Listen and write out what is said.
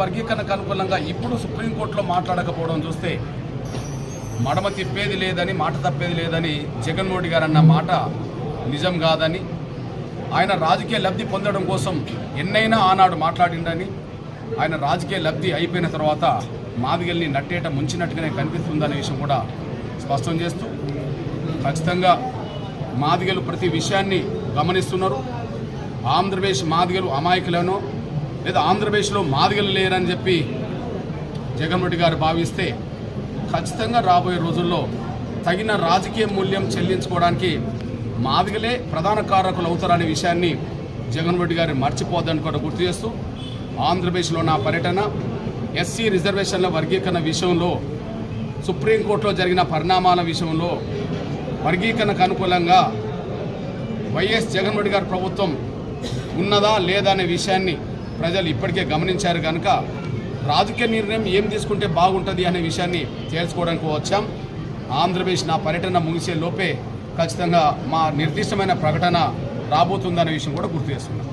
వర్గీకరణకు అనుకూలంగా ఇప్పుడు సుప్రీంకోర్టులో మాట్లాడకపోవడం చూస్తే మడమ తిప్పేది లేదని మాట తప్పేది లేదని జగన్మోహన్ రెడ్డి గారు అన్న మాట నిజం కాదని ఆయన రాజకీయ లబ్ధి పొందడం కోసం ఎన్నైనా ఆనాడు మాట్లాడిండని ఆయన రాజకీయ లబ్ధి అయిపోయిన తర్వాత మాదిగల్ని నట్టేట ముంచినట్టుగానే కనిపిస్తుందనే విషయం కూడా స్పష్టం చేస్తూ ఖచ్చితంగా మాదిగలు ప్రతి విషయాన్ని గమనిస్తున్నారు. ఆంధ్రప్రదేశ్ మాదిగలు అమాయకులను లేదా ఆంధ్రప్రదేశ్లో మాదిగలు లేరని చెప్పి జగన్ రెడ్డి గారు భావిస్తే ఖచ్చితంగా రాబోయే రోజుల్లో తగిన రాజకీయ మూల్యం చెల్లించుకోవడానికి మాదిగలే ప్రధాన కారకులు అవుతారనే విషయాన్ని జగన్ రెడ్డి గారు మర్చిపోద్దని కూడా గుర్తు చేస్తూ ఆంధ్రప్రదేశ్లో నా పర్యటన ఎస్సీ రిజర్వేషన్ల వర్గీకరణ విషయంలో సుప్రీంకోర్టులో జరిగిన పరిణామాల విషయంలో వర్గీకరణకు అనుకూలంగా వైఎస్ జగన్మోహన్ రెడ్డి గారి ప్రభుత్వం ఉన్నదా లేదా అనే విషయాన్ని ప్రజలు ఇప్పటికే గమనించారు కనుక రాజకీయ నిర్ణయం ఏం తీసుకుంటే బాగుంటుంది అనే విషయాన్ని తేల్చుకోవడానికి వచ్చాం. ఆంధ్రప్రదేశ్ నా పర్యటన ముగిసే లోపే ఖచ్చితంగా మా నిర్దిష్టమైన ప్రకటన రాబోతుందనే విషయం కూడా గుర్తు చేస్తున్నాం